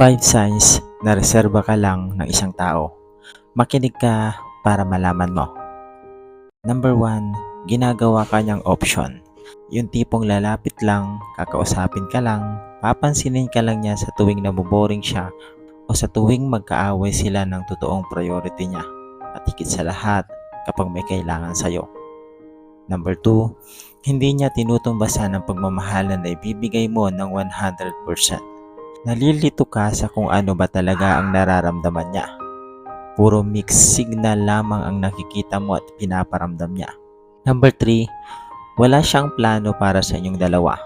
5 signs na reserba ka lang ng isang tao. Makinig ka para malaman mo. Number 1, ginagawa ka niyang option. Yung tipong lalapit lang, kakausapin ka lang, papansinin ka lang niya sa tuwing naboboring siya o sa tuwing magkaaway sila ng totoong priority niya. At higit sa lahat, kapag may kailangan sa'yo. Number 2, hindi niya tinutumbasan ang pagmamahalan na ibibigay mo ng 100%. Nalilito ka sa kung ano ba talaga ang nararamdaman niya. Puro mixed signal lamang ang nakikita mo at pinaparamdam niya. Number 3, wala siyang plano para sa inyong dalawa.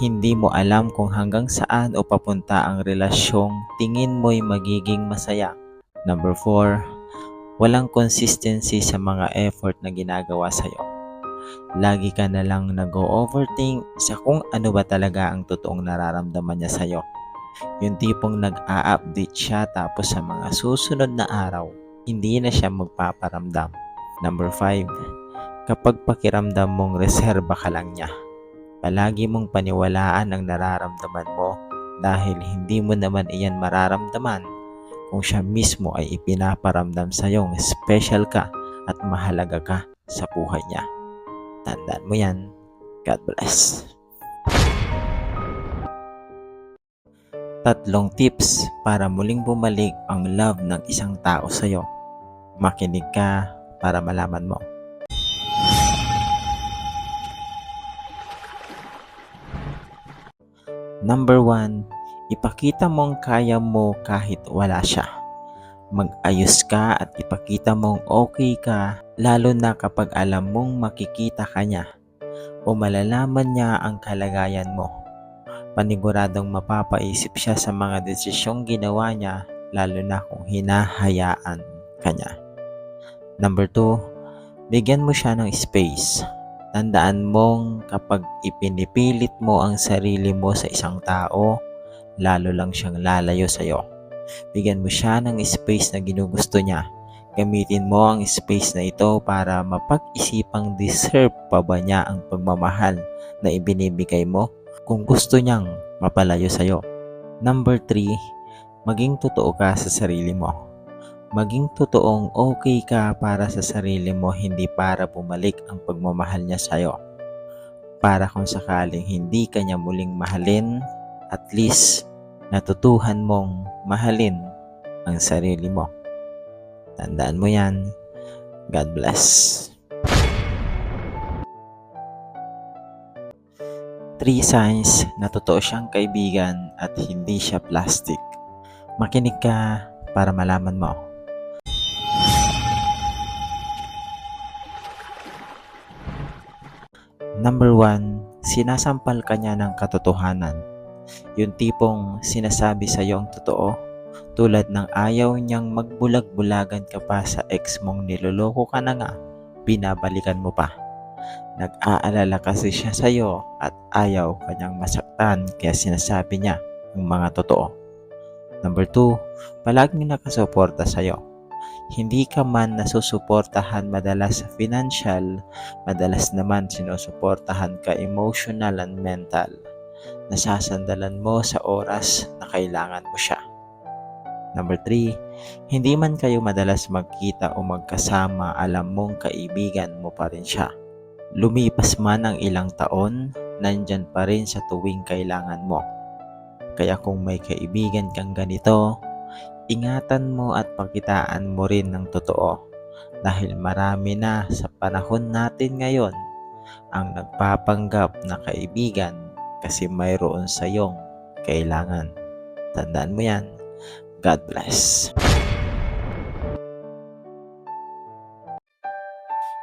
Hindi mo alam kung hanggang saan o papunta ang relasyong tingin mo'y magiging masaya. Number 4, walang consistency sa mga effort na ginagawa sa'yo. Lagi ka na lang nag-overthink sa kung ano ba talaga ang totoong nararamdaman niya sa'yo. Yung tipong nag-a-update siya tapos sa mga susunod na araw, hindi na siya magpaparamdam. Number 5. Kapag pakiramdam mong reserba ka lang niya, palagi mong paniwalaan ang nararamdaman mo dahil hindi mo naman iyan mararamdaman kung siya mismo ay ipinaparamdam sa iyong special ka at mahalaga ka sa buhay niya. Tandaan mo yan. God bless. Tatlong tips para muling bumalik ang love ng isang tao sa iyo. Makinig ka para malaman mo. Number 1, ipakita mong kaya mo kahit wala siya. Mag-ayos ka at ipakita mong okay ka lalo na kapag alam mong makikita ka niya o malalaman niya ang kalagayan mo. Paniguradong mapapaisip siya sa mga desisyong ginawa niya lalo na kung hinahayaan ka niya. Number 2, bigyan mo siya ng space. Tandaan mong kapag ipinipilit mo ang sarili mo sa isang tao, lalo lang siyang lalayo sa iyo. Bigyan mo siya ng space na ginugusto niya. Gamitin mo ang space na ito para mapag-isipang deserve pa ba niya ang pagmamahal na ibinibigay mo kung gusto niyang mapalayo sa iyo. Number 3, maging totoo ka sa sarili mo. Maging totoong okay ka para sa sarili mo, hindi para bumalik ang pagmamahal niya sa iyo. Para kung sakaling hindi ka niya muling mahalin, at least natutuhan mong mahalin ang sarili mo. Tandaan mo yan. God bless. Three signs na totoo siyang kaibigan at hindi siya plastic. Makinig ka para malaman mo. Number one, sinasampal ka niya ng katotohanan. Yung tipong sinasabi sa iyo ang totoo, tulad ng ayaw niyang magbulag-bulagan ka pa sa ex mong niloloko ka na nga, binabalikan mo pa. Nag-aalala kasi siya sa iyo at ayaw kanyang masaktan kaya sinasabi niya ang mga totoo. Number 2, palaging nakasuporta sa iyo. Hindi ka man nasusuportahan madalas sa financial, madalas naman sinusuportahan ka emotional and mental. Nasasandalan mo sa oras na kailangan mo siya. Number 3, hindi man kayo madalas magkita o magkasama, alam mong kaibigan mo pa rin siya. Lumipas man ang ilang taon, nandyan pa rin sa tuwing kailangan mo. Kaya kung may kaibigan kang ganito, ingatan mo at pakitaan mo rin ng totoo. Dahil marami na sa panahon natin ngayon ang nagpapanggap na kaibigan kasi mayroon sa iyong kailangan. Tandaan mo yan. God bless.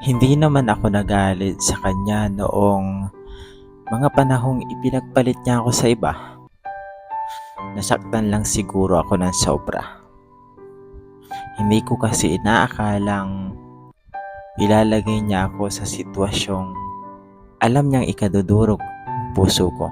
Hindi naman ako nagalit sa kanya noong mga panahong ipinagpalit niya ako sa iba. Nasaktan lang siguro ako ng sobra. Hindi ko kasi inaakalang ilalagay niya ako sa sitwasyong alam niyang ikadudurog puso ko.